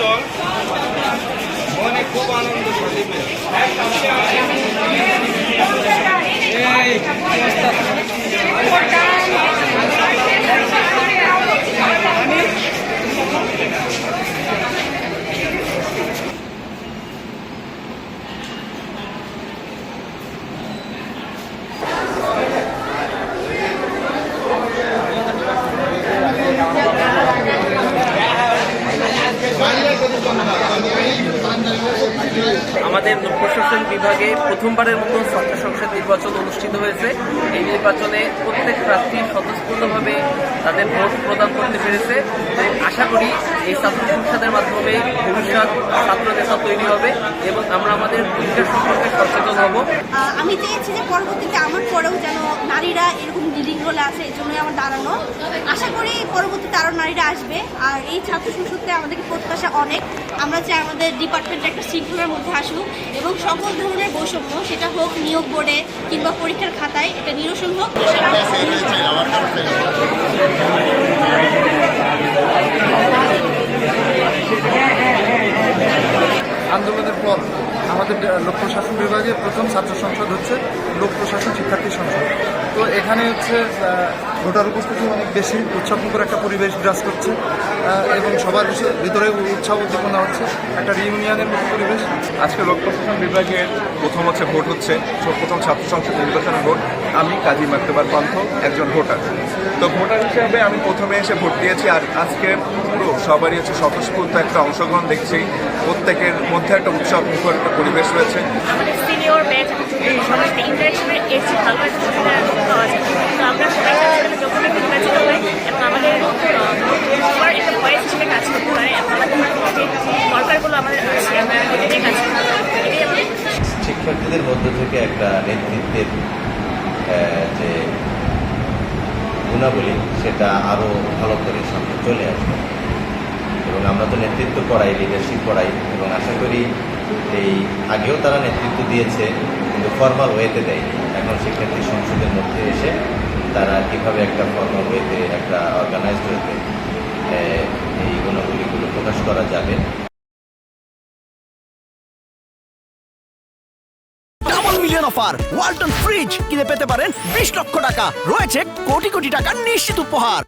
চল। মনে খুব আনন্দ সন্দীপের আমাদের প্রশাসন বিভাগে প্রথমবারের মতো ছাত্র সংসদ নির্বাচন অনুষ্ঠিত হয়েছে। এই নির্বাচনে প্রত্যেক প্রার্থী স্বতঃস্ফূর্তভাবে তাদের ভোট প্রদান করতে পেরেছে। আশা করি এই ছাত্র সংসদের মাধ্যমে ভবিষ্যৎ ছাত্র নেতা তৈরি হবে এবং আমরা আমাদের ভূমিকা সম্পর্কে সচেতন হব। আমি চেয়েছি যে পরবর্তীতে আমার পরেও যেন নারীরা এরকম লিডিং রোলে আছে এই জন্যই আমার দাঁড়ানো। আশা করি পরবর্তীতে আরও নারীরা আসবে। আর এই ছাত্র সংসদে আমাদেরকে প্রত্যাশা অনেক। আমরা চাই আমাদের ডিপার্টমেন্ট একটা শৃঙ্খলার মধ্যে আসুক এবং সকল ধরনের বৈষম্য সেটা হোক নিয়োগ বোর্ডে কিংবা পরীক্ষার খাতায় এটা নিরসন হোক। পর আমাদের লোক প্রশাসন বিভাগে প্রথম ছাত্র সংসদ হচ্ছে, লোক প্রশাসন শিক্ষার্থী সংসদ। তো এখানে হচ্ছে ভোটার উপস্থিতি অনেক বেশি, উৎসবমুখর একটা পরিবেশ বিরাজ করছে এবং সবার ভিতরে উৎসাহ উদ্দীপনা হচ্ছে, একটা রিউনিয়নের মতো পরিবেশ। আজকে লোক প্রশাসন বিভাগের প্রথম হচ্ছে ভোট হচ্ছে প্রথম ছাত্র সংসদ নির্বাচনের ভোট। আমি কাজী মাকতেবার পন্থ, একজন ভোটার। তো ভোটার হিসেবে আমি প্রথমে এসে ভোট দিয়েছি, আর আজকে পুরো সবারই হচ্ছে স্বতঃস্ফূর্ত একটা অংশগ্রহণ দেখছি। প্রত্যেকের মধ্যে একটা উৎসব মুখর একটা পরিবেশ রয়েছে। আমাদের সিনিয়র ব্যাচ সবার সাথে ইন্টারাকশনে এসে ভালো একটা পাওয়া যায়। তো আমরা সবাই সাথে যোগ্যতা নির্বাচিত হই এবং আমাদের সবার একটা ভয়েস হিসেবে কাজ করতে পারে এবং আমাদের যে দরকারগুলো আমাদের আছে আমরা এটাই কাজ করতে পারি। এটাই আমাদের শিক্ষার্থীদের মধ্য থেকে একটা নেতৃত্বের যে গুণাবলী সেটা আরও ভালো করে সামনে চলে আসবে। এবং আমরা তো নেতৃত্ব পড়াই লিডারশিপ পড়াই এবং আশা করি এই আগেও তারা নেতৃত্ব দিয়েছে কিন্তু ফর্মাল ওয়েতে দেয়নি। এখন শিক্ষার্থী সংসদের মধ্যে এসে তারা কীভাবে একটা ফর্মাল ওয়েতে একটা অর্গানাইজড ওয়েতে এই গুণাবলীগুলো প্রকাশ করা যাবে। মিলিয়ন ওয়ালটন ফ্রিজ কিনে পেতে পারেন বিশ লক্ষ টাকা। রয়েছে কোটি কোটি টাকার নিশ্চিত উপহার।